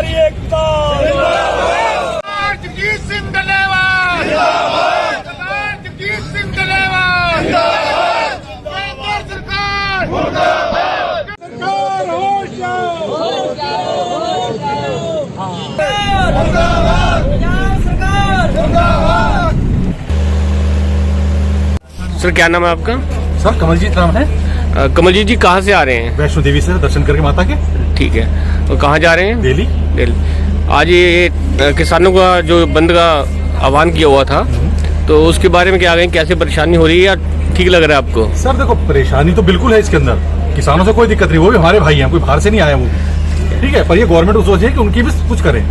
हमारी एकता। सर क्या नाम है आपका? सर कमलजीत राम है। कमलजीत जी कहाँ से आ रहे हैं? वैष्णो देवी से दर्शन करके माता के। ठीक है। तो कहाँ जा रहे हैं? दिल्ली। दिल्ली। आज ये किसानों का जो बंद का आह्वान किया हुआ था तो उसके बारे में क्या कहें? कैसे परेशानी हो रही है या ठीक लग रहा है आपको? सर देखो परेशानी तो बिल्कुल है इसके अंदर। किसानों से कोई दिक्कत नहीं वो भी हमारे भाई हैं कोई बाहर से नहीं आया वो। ठीक है पर ये गवर्नमेंट को सोचे कि उनकी भी कुछ करें।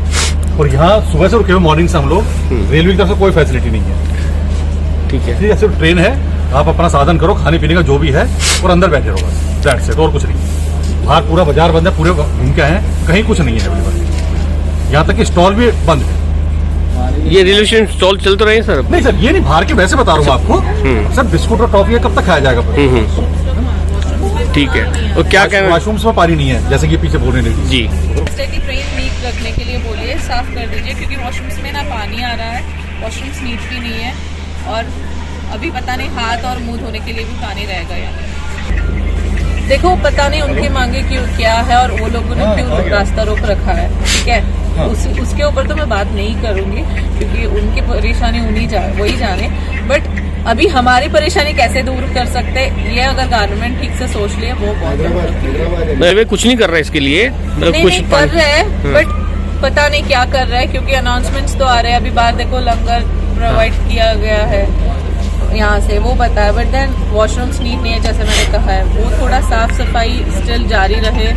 और यहाँ सुबह से रुके हुए मॉर्निंग से हम लोग रेलवे की तरफ़ से कोई फैसिलिटी नहीं है। ठीक है। ठीक है सिर्फ़ ट्रेन है आप अपना साधन करो खाने पीने का जो भी है और अंदर बैठे रहो बस दैट से और कुछ नहीं। बाहर पूरा बाज़ार बंद है पूरे घूम के आए हैं कहीं कुछ नहीं है अवेलेबल यहाँ तक कि स्टॉल भी बंद है। ये रेलवे स्टेशन स्टॉल चल तो रहे हैं सर? नहीं सर ये नहीं बाहर के वैसे बता रहा हूँ आपको। सर बिस्कुट और टॉफी कब तक खाया जाएगा? हम्म, हम्म। ठीक है। और क्या कहना वॉशरूम्स में पानी नहीं है जैसे कि पीछे बोलने लगी। जी। की ट्रेन लीक रखने के लिए बोलिए साफ़ कर दीजिए क्योंकि वॉशरूम्स में ना पानी आ रहा है वॉशरूम्स नीट भी नहीं है और अभी पता नहीं हाथ और मुँह धोने के लिए भी पानी रहेगा या नहीं देखो पता नहीं उनकी मांगे क्यों क्या है और वो लोगों ने क्यों रास्ता रोक रखा है ठीक है? उस, उसके ऊपर तो मैं बात नहीं करूँगी क्योंकि उनकी परेशानी उन्हीं जा वही जाने। बट अभी हमारी परेशानी कैसे दूर कर सकते? ये अगर गवर्नमेंट ठीक से सोच ले वो बहुत रेलवे कुछ नहीं कर रहा है इसके लिए। मतलब नहीं कुछ नहीं कर रहे हैं बट पता नहीं क्या कर रहा है क्योंकि अनाउंसमेंट्स तो आ रहे हैं। अभी बाहर देखो लंगर प्रोवाइड किया गया है। यहाँ से वो पता है बट देन वॉशरूम्स नीट नहीं है जैसे मैंने कहा है। वो थोड़ा साफ़ सफ़ाई स्टिल जारी रहे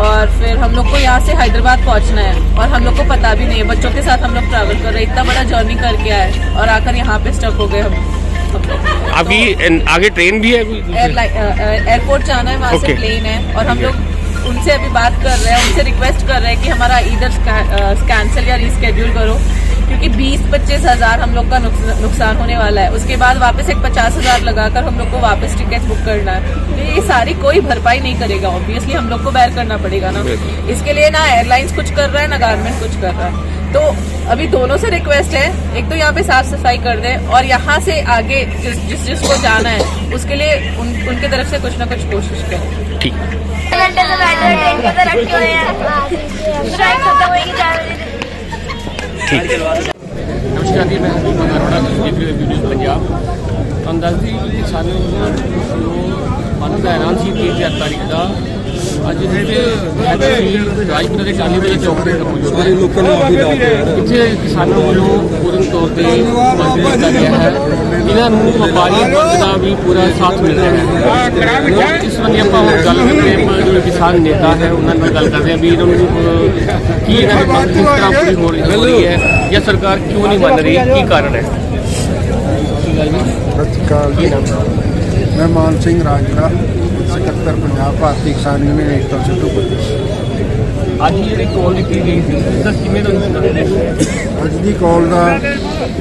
और फिर हम लोग को यहाँ से हैदराबाद पहुँचना है और हम लोग को पता भी नहीं है। बच्चों के साथ हम लोग ट्रैवल कर रहे हैं। इतना बड़ा जर्नी करके आए और आकर यहाँ पे स्टक हो गए हम। आपकी एन- आगे ट्रेन भी है एयरपोर्ट जाना है वहाँ से प्लेन है और हम लोग उनसे अभी बात कर रहे हैं उनसे रिक्वेस्ट कर रहे हैं कि हमारा इधर कैंसिल या रीस्केड्यूल करो। क्योंकि बीस पच्चीस हज़ार हम लोग का नुकस- नुकसान होने वाला है उसके बाद वापस एक पचास हज़ार लगाकर हम लोग को वापस टिकट बुक करना है तो ये सारी कोई भरपाई नहीं करेगा ऑब्वियसली हम लोग को बैर करना पड़ेगा ना इसके लिए ना एयरलाइंस कुछ कर रहा है ना गारमेंट कुछ कर रहा है तो अभी दोनों से रिक्वेस्ट है एक तो यहाँ पे साफ़ सफ़ाई कर दे और यहाँ से आगे जिस जिस जिसको जाना है उसके लिए उन, उनके तरफ़ से कुछ ना कुछ कोशिश करें ठीक ਠੀਕ। ਜੀ ਮੈਂ ਨਿਊਜ਼ ਪੰਜਾਬ ਤੁਹਾਨੂੰ ਦੱਸਦੀ ਕਿ ਸਾਨੂੰ ਜੋ ਮਨ ਦਾ ਐਲਾਨ ਸੀ 30 ਤਾਰੀਖ ਦਾ ਅੱਜ ਜਿਹੜੇ ਰਾਜਪੁਰਾ ਦੇ ਕਾਲੀ ਵੇਲੇ ਚੌਕ ਤੇ ਸਾਰੇ ਲੋਕਾਂ ਇੱਥੇ ਕਿਸਾਨਾਂ ਵੱਲੋਂ ਪੂਰਨ ਤੌਰ ਤੇ ਮੰਗ ਕੀਤਾ ਹੈ। ਇਹਨਾਂ ਨੂੰ ਵਪਾਰੀ ਵਰਗ ਦਾ ਵੀ ਪੂਰਾ ਸਾਥ ਮਿਲ ਰਿਹਾ ਹੈ। ਇਸ ਸੰਬੰਧੀ ਆਪਾਂ ਹੁਣ ਗੱਲ ਕਰਦੇ ਹਾਂ ਜਿਹੜੇ ਕਿਸਾਨ ਨੇਤਾ ਹੈ ਉਹਨਾਂ ਨਾਲ ਗੱਲ ਕਰਦੇ ਹਾਂ ਵੀ ਇਹਨਾਂ ਨੂੰ ਕੀ ਇਹਨਾਂ ਦੀ ਮੰਗ ਕਿਸ ਤਰ੍ਹਾਂ ਪੂਰੀ ਹੋ ਰਹੀ ਹੋ ਜਾਂ ਸਰਕਾਰ ਕਿਉਂ ਨਹੀਂ ਮੰਨ ਰਹੀ? ਕੀ ਕਾਰਨ ਹੈ? ਗੱਲ ਜੀ। ਮੈਂ ਮਾਨ ਸਿੰਘ ਰਾਜਪੁਰਾ ਸਕੱਤਰ ਪੰਜਾਬ ਭਾਰਤੀ ਕਿਸਾਨ ਯੂਨੀਅਨ ਏਕਤਾ ਸਿੱਧੂਪੁਰ ਅੱਜ ਹੀ ਜਿਹੜੀ ਕੋਲ ਦਿੱਤੀ ਗਈ ਸੀ ਕਿਵੇਂ ਤੁਹਾਨੂੰ ਅੱਜ ਦੀ ਕਾਲ ਦਾ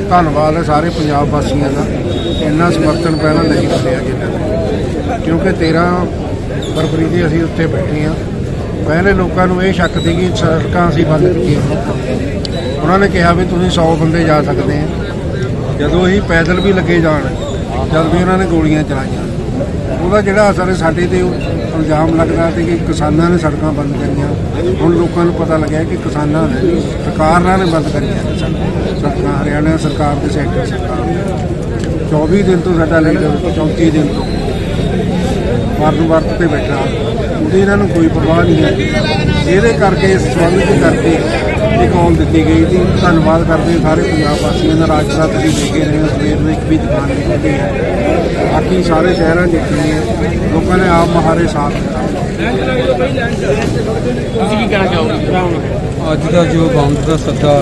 ਧੰਨਵਾਦ ਹੈ ਸਾਰੇ ਪੰਜਾਬ ਵਾਸੀਆਂ ਦਾ। ਇੰਨਾ ਸਮਰਥਨ ਪਹਿਲਾਂ ਨਹੀਂ ਮਿਲਿਆ ਜਿੰਨਾ ਨੇ। ਕਿਉਂਕਿ 13 ਫਰਵਰੀ ਦੀ ਅਸੀਂ ਉੱਥੇ ਬੈਠੇ ਹਾਂ। ਪਹਿਲੇ ਲੋਕਾਂ ਨੂੰ ਇਹ ਸ਼ੱਕ ਸੀ ਕਿ ਸੜਕਾਂ ਅਸੀਂ ਬੰਦ ਕੀਤੀਆਂ। ਉਹਨਾਂ ਨੇ ਕਿਹਾ ਵੀ ਤੁਸੀਂ 100 ਬੰਦੇ ਜਾ ਸਕਦੇ ਆ। ਜਦੋਂ ਅਸੀਂ ਪੈਦਲ ਵੀ ਲੱਗੇ ਜਾਣ, ਜਦ ਵੀ ਉਹਨਾਂ ਨੇ ਗੋਲੀਆਂ ਚਲਾਈਆਂ। ਉਹਦਾ ਜਿਹੜਾ ਅਸਰ ਸਾਡੇ ਤੇ ਇਲਜ਼ਾਮ ਲੱਗਦਾ ਸੀ ਕਿ ਕਿਸਾਨਾਂ ਨੇ ਸੜਕਾਂ ਬੰਦ ਕਰੀਆਂ। ਹੁਣ ਲੋਕਾਂ ਨੂੰ ਪਤਾ ਲੱਗਿਆ ਕਿ ਕਿਸਾਨਾਂ ਨੇ ਨਹੀਂ, ਸਰਕਾਰਾਂ ਨੇ ਬੰਦ ਕਰੀਆਂ ਨੇ ਸੜਕਾਂ। ਸੜਕਾਂ ਹਰਿਆਣਾ ਸਰਕਾਰ ਤੇ ਸੈਂਟਰ ਸਰਕਾਰ ਨੇ। 24 ਦਿਨ ਤੋਂ ਸਾਡਾ ਲੀਡਰ 34 ਦਿਨ ਤੋਂ। ਮਰਨ ਵਰਤ ਤੇ ਬੈਠਾ। ਉਹਦੀ ਇਹਨਾਂ ਨੂੰ ਕੋਈ ਪਰਵਾਹ ਨਹੀਂ ਹੈ। ਇਹਦੇ ਕਰਕੇ ਇਸ ਸੰਬੰਧ ਚ ਕਰਕੇ ਕਾਲ ਦਿੱਤੀ ਗਈ ਸੀ ਧੰਨਵਾਦ ਕਰਦੇ ਹਾਂ ਸਾਰੇ ਪੰਜਾਬ ਵਾਸੀਆਂ ਦਾ ਰਾਜਪੁਰਾ ਤੁਸੀਂ ਦੇਖੇ ਰਹੇ ਹੋ ਸਵੇਰ ਨੂੰ ਇੱਕ ਵੀ ਦੁਕਾਨ ਨਹੀਂ ਖੁੱਲੀ ਹੈ। ਬਾਕੀ ਸਾਰੇ ਸ਼ਹਿਰਾਂ ਦੇਖੀ ਹੈ। ਲੋਕਾਂ ਨੇ ਆਪ ਮਹਾਰੇ ਸਾਥ ਦਿੱਤਾ। ਤੁਸੀਂ ਕੀ ਕਹਿਣਾ ਚਾਹੋਗੇ? ਅੱਜ ਦਾ ਜੋ ਬੰਦ ਦਾ ਸੱਦਾ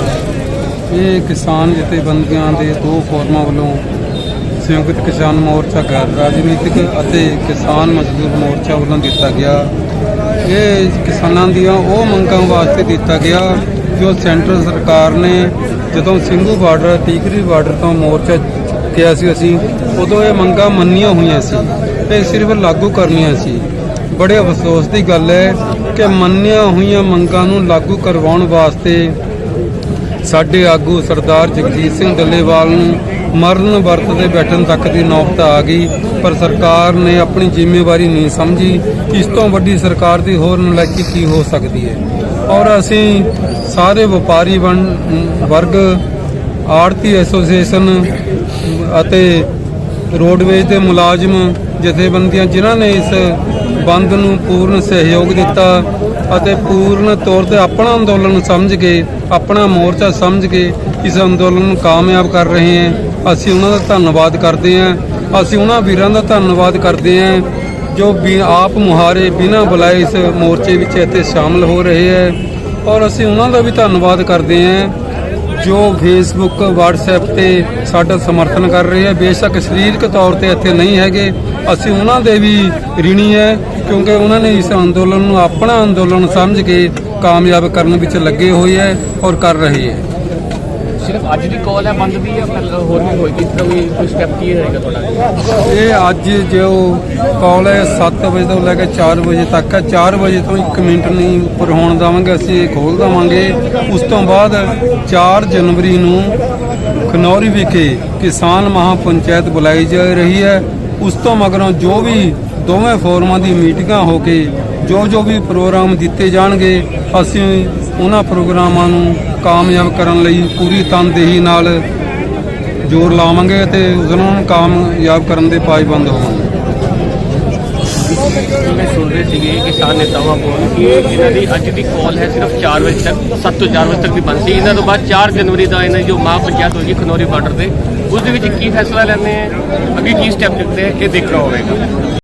ਇਹ ਕਿਸਾਨ ਜਥੇਬੰਦੀਆਂ ਦੇ ਦੋ ਫੋਰਮਾਂ ਵੱਲੋਂ ਸੰਯੁਕਤ ਕਿਸਾਨ ਮੋਰਚਾ ਗੈਰ ਰਾਜਨੀਤਿਕ ਅਤੇ ਕਿਸਾਨ ਮਜ਼ਦੂਰ ਮੋਰਚਾ ਵੱਲੋਂ ਦਿੱਤਾ ਗਿਆ। ਇਹ ਕਿਸਾਨਾਂ ਦੀਆਂ ਉਹ ਮੰਗਾਂ ਵਾਸਤੇ ਦਿੱਤਾ ਗਿਆ ਜੋ ਸੈਂਟਰ ਸਰਕਾਰ ਨੇ ਜਦੋਂ ਸਿੰਘੂ ਬਾਰਡਰ, ਤੀਕਰੀ ਬਾਰਡਰ ਤੋਂ ਮੋਰਚਾ ਕਿਹਾ ਸੀ ਅਸੀਂ, ਉਦੋਂ ਇਹ ਮੰਗਾਂ ਮੰਨੀਆਂ ਹੋਈਆਂ ਸੀ ਇਹ ਸਿਰਫ ਲਾਗੂ ਕਰਨੀਆਂ ਸੀ। ਬੜੇ ਅਫਸੋਸ ਦੀ ਗੱਲ ਹੈ ਕਿ ਮੰਨੀਆਂ ਹੋਈਆਂ ਮੰਗਾਂ ਨੂੰ ਲਾਗੂ ਕਰਵਾਉਣ ਵਾਸਤੇ ਸਾਡੇ ਆਗੂ ਸਰਦਾਰ ਜਗਜੀਤ ਸਿੰਘ ਡੱਲੇਵਾਲ ਨੂੰ ਮਰਨ ਵਰਤ ਦੇ ਬੈਠਣ ਤੱਕ ਦੀ ਨੌਬਤ ਆ ਗਈ, ਪਰ ਸਰਕਾਰ ਨੇ ਆਪਣੀ ਜ਼ਿੰਮੇਵਾਰੀ ਨਹੀਂ ਸਮਝੀ। ਇਸ ਤੋਂ ਵੱਡੀ ਸਰਕਾਰ ਦੀ ਹੋਰ ਨਲਾਇਕੀ ਕੀ ਹੋ ਸਕਦੀ ਹੈ? ਔਰ ਅਸੀਂ ਸਾਰੇ ਵਪਾਰੀ ਵਣ- ਵਰਗ ਆੜਤੀ ਐਸੋਸੀਏਸ਼ਨ ਅਤੇ ਰੋਡਵੇਜ਼ ਦੇ ਮੁਲਾਜ਼ਮ, ਜਥੇਬੰਦੀਆਂ ਜਿਨ੍ਹਾਂ ਨੇ ਇਸ ਬੰਦ ਨੂੰ ਪੂਰਨ ਸਹਿਯੋਗ ਦਿੱਤਾ ਅਤੇ ਪੂਰਨ ਤੌਰ ਤੇ ਆਪਣਾ ਅੰਦੋਲਨ ਸਮਝ ਕੇ ਆਪਣਾ ਮੋਰਚਾ ਸਮਝ ਕੇ ਇਸ ਅੰਦੋਲਨ ਨੂੰ ਕਾਮਯਾਬ ਕਰ ਰਹੇ ਹੈ। ਅਸੀਂ ਉਹਨਾਂ ਦਾ ਧੰਨਵਾਦ ਕਰਦੇ ਹਾਂ। ਅਸੀਂ ਉਹਨਾਂ ਵੀਰਾਂ ਦਾ ਧੰਨਵਾਦ ਕਰਦੇ ਹਾਂ ਜੋ ਵੀ ਆਪ ਮੁਹਾਰੇ, ਬਿਨਾਂ ਬੁਲਾਏ ਇਸ ਮੋਰਚੇ ਵਿੱਚ ਇੱਥੇ ਸ਼ਾਮਲ ਹੋ ਰਹੇ ਹੈ। ਔਰ ਅਸੀਂ ਉਹਨਾਂ ਦਾ ਵੀ ਧੰਨਵਾਦ ਕਰਦੇ ਹਾਂ ਜੋ ਫੇਸਬੁੱਕ WhatsApp ਤੇ ਸਾਡਾ ਸਮਰਥਨ ਕਰ ਰਹੇ ਹੈ। ਬੇਸ਼ੱਕ ਸਰੀਰਕ ਤੌਰ ਤੇ ਇੱਥੇ ਨਹੀਂ ਹੈਗੇ। ਅਸੀਂ ਉਹਨਾਂ ਦੇ ਵੀ ਰਿਣੀ ਹੈ ਕਿਉਂਕਿ ਉਹਨਾਂ ਨੇ ਇਸ ਅੰਦੋਲਨ ਨੂੰ ਆਪਣਾ ਅੰਦੋਲਨ ਸਮਝ ਕੇ ਕਾਮਯਾਬ ਕਰਨ ਵਿੱਚ ਲੱਗੇ ਹੋਏ ਹੈ ਔਰ ਕਰ ਰਹੇ ਹੈ। ਸਿਰਫ ਅੱਜ ਦੀ ਕਾਲ ਹੈ ਬੰਦ ਦੀ ਜਾਂ ਪਹਿਲਾਂ ਹੋਰ ਵੀ ਤਰ੍ਹਾਂ ਵੀ ਕੋਈ ਸਟੈਪ ਕੀ ਹੋਏਗਾ ਤੁਹਾਡਾ? ਇਹ ਅੱਜ ਜੋ ਕਾਲ ਹੈ 7 ਵਜੇ ਤੋਂ ਲੈ ਕੇ 4 ਵਜੇ ਤੱਕ ਹੈ। 4 ਵਜੇ ਤੋਂ 1 ਮਿੰਟ ਨਹੀਂ ਉੱਪਰ ਹੋਣ ਦੇਵਾਂਗੇ ਅਸੀਂ ਇਹ ਖੋਲ ਦੇਵਾਂਗੇ। ਉਸ ਤੋਂ ਬਾਅਦ 4 ਜਨਵਰੀ ਨੂੰ ਖਨੌਰੀ ਵਿਖੇ ਕਿਸਾਨ ਮਹਾਪੰਚਾਇਤ ਬੁਲਾਈ ਜਾ ਰਹੀ ਹੈ। ਉਸ ਤੋਂ ਮਗਰੋਂ ਜੋ ਵੀ ਦੋਵੇਂ ਫੋਰਮਾਂ ਦੀ ਮੀਟਿੰਗਾਂ ਹੋ ਕੇ ਜੋ ਜੋ ਵੀ ਪ੍ਰੋਗਰਾਮ ਦਿੱਤੇ ਜਾਣਗੇ, ਅਸੀਂ ਉਹਨਾਂ ਪ੍ਰੋਗਰਾਮਾਂ ਨੂੰ ਕਾਮਯਾਬ ਕਰਨ ਲਈ ਪੂਰੀ ਤਨਦੇਹੀ ਨਾਲ ਜ਼ੋਰ ਲਾਵਾਂਗੇ ਤੇ ਉਸ ਨੂੰ ਕਾਮਯਾਬ ਕਰਨ ਦੇ ਪਾਈਬੰਦ ਹੋਵਾਂਗੇ। ਮੈਂ ਸੁਣ ਰਹੇ ਸੀਗੇ ਕਿਸਾਨ ਨੇਤਾਵਾਂ ਕੋਲ ਕਿ ਇਹਨਾਂ ਦੀ ਅੱਜ ਦੀ ਕਾਲ ਹੈ ਸਿਰਫ 4 ਵਜੇ ਤੱਕ 7 ਤੋਂ 4 ਵਜੇ ਤੱਕ ਦੀ ਬੰਦ ਸੀ। ਇਹਨਾਂ ਤੋਂ ਬਾਅਦ 4 ਜਨਵਰੀ ਦਾ ਇਹਨਾਂ ਦੀ ਜੋ ਮਹਾ ਪੰਚਾਇਤ ਹੋਏਗੀ ਖਨੌਰੀ ਬਾਰਡਰ ਤੇ, ਉਸ ਦੇ ਵਿੱਚ ਕੀ ਫੈਸਲਾ ਲੈਣੇ ਹੈ ਅੱਗੇ ਕੀ ਸਟੈਪ ਚੁੱਕਦੇ ਹੈ ਇਹ ਦੇਖਣਾ ਹੋਵੇਗਾ।